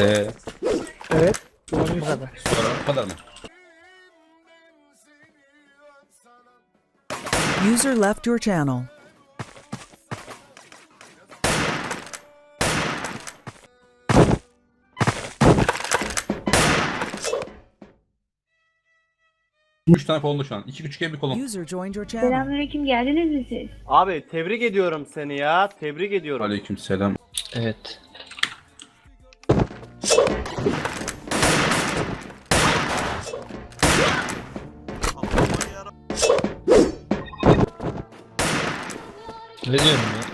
Eee Evet. Bu kadar. sonra bu kadar mı? User left your channel. Üç tane kolonda şu an. İki küçük bir kolon. User joined your channel. Selamünaleyküm geldiniz mi siz? Abi tebrik ediyorum seni ya. Tebrik ediyorum. Aleyküm selam. Evet. Ne diyorsun ya?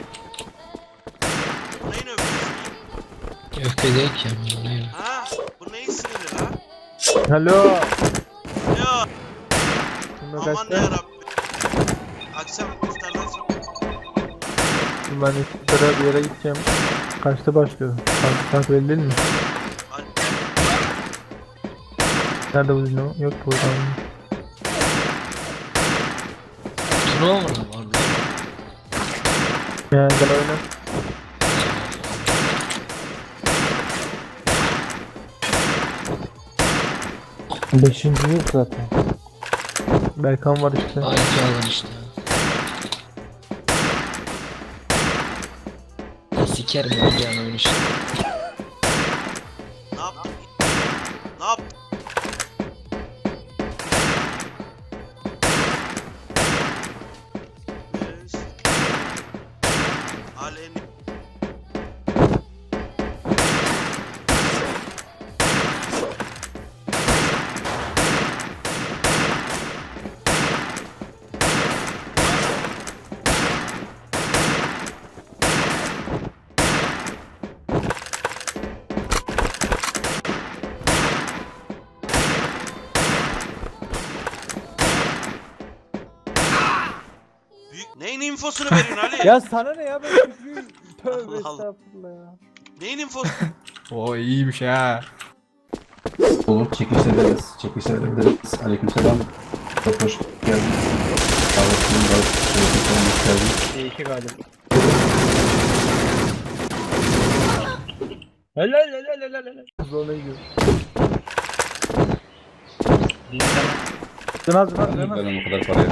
Neyin öfkesi? Öfke değil ki ama ne ya? Ha? Bu neyin siniri ha? Alo. Ya Şimdi aman kaçta? yarabbim. Akşam iftardan sonra Ben iftara bir yere gideceğim. Kaçta başlıyor? Saat, saat belli değil mi? Ay, Nerede bu dino? Yok burada. Turnuva mı var Yani gel oyna. Beşinci yok zaten. Berkan var işte. Aynı alan işte. Ya sikerim oynayacağın oyun işte. Neyin infosunu veriyorsun Ali? Ya sana ne ya ben küfrü... Tövbe Allah Allah. estağfurullah ya. Neyin infosu? O iyiymiş ha. Olur çekilişe ederiz. Çekilişe ederiz. Aleyküm selam. Çok hoş geldin. Davetinin davet şerefine hoş geldin. İyi ki galip. Helal helal helal helal. Zorla gidiyor. Zınaz zınaz zınaz. Vermem o kadar paraya.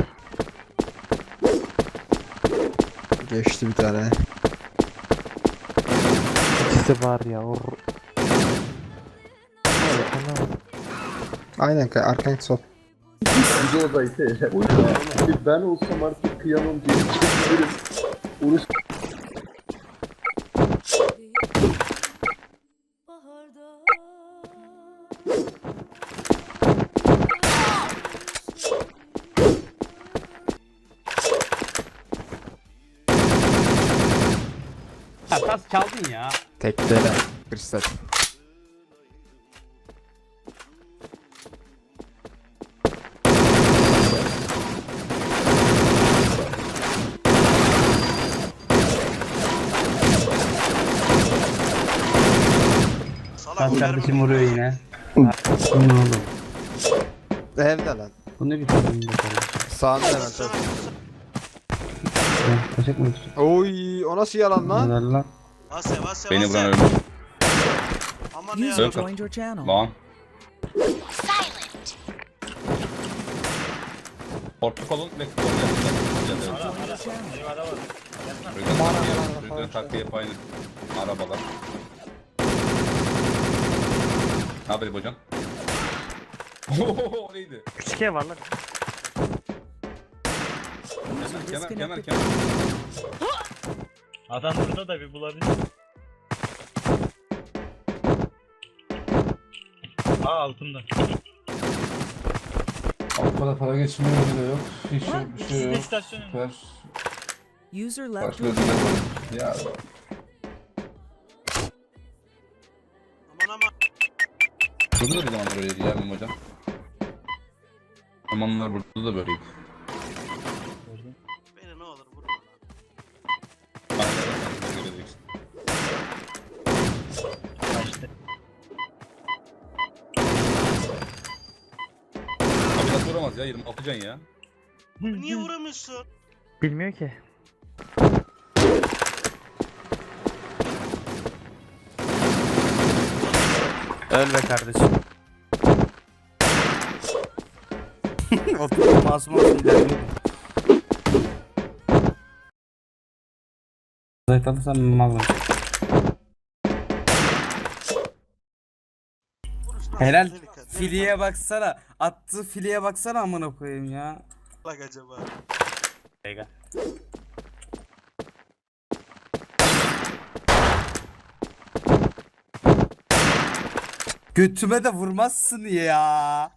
Geçti bir tane. İkisi var ya. Or... Aynen kay arkan sol. Ben olsam artık kıyamam diye çekiliriz. Onu Tas çaldın ya. Teklere. Kristal. Salak kardeşim vuruyor yine. Evde lan. Bunu bitirdin Sağında hemen çok. Oy o nasıl yalan lan? lan. Vase vase Beni vase. vuran ölmüş. Aman User yarabbim. joined your channel. Lan. Orta kolon ve yapacağız. Rüzgar takviye yapı aynı. Arabalar. Ne haber hocam? Ooo neydi? Küçük ev var lan. Kenar kenar kenar kenar. Adam burada da bir bulabilir. Aa altında. Para para geçmiyor bile yok. Hiç yok bir şey yok. İstasyonu. Ver. User left Başka your ödüle var. Ya Aman aman. Burada da bir zamanlar öyleydi ya benim hocam. Zamanlar burada da böyleydi. Vuramaz ya 26 can ya. Niye vuramıyorsun? Bilmiyor ki. Öl be kardeşim. Otur masum olsun ilerliyorum. Zayıf alırsam malım. Vuruş nasıl Helal. Filiye baksana. Attığı filiye baksana amına koyayım ya. Bak acaba. Ega. Götüme de vurmazsın ya.